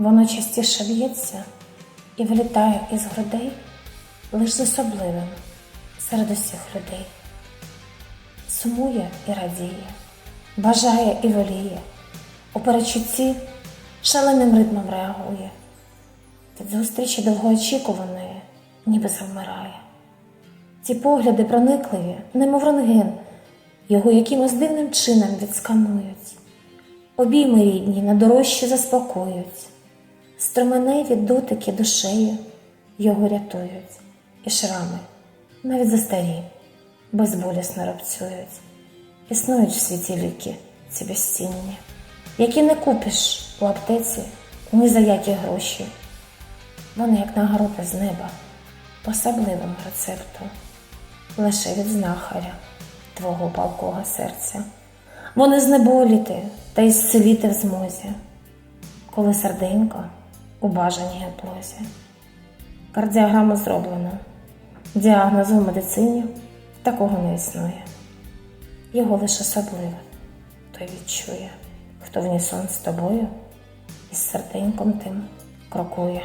Воно частіше б'ється і вилітає із грудей лиш з особливим серед усіх людей. Сумує і радіє, бажає і воліє, у перечутті шаленим ритмом реагує, від зустрічі довгоочікуваної, ніби завмирає. Ці погляди проникливі, немов рентген, його якимось дивним чином відсканують. Обійми рідні на дорожчі заспокоюють, струменеві дотики душею його рятують, і шрами, навіть застарі, безболісно рабцюють. Існують в світі ліки ці безцінні, які не купиш у аптеці ні за які гроші. Вони, як нагорода з неба, по особливому рецепту, лише від знахаря твого палкого серця. Вони знеболіти та й зціліти в змозі, коли серденько у бажаній оплозі. Кардіограму зроблено. Діагнозу в медицині такого не існує. Його лише особливе, той відчує, хто в нісон з тобою і з серденьком тим крокує.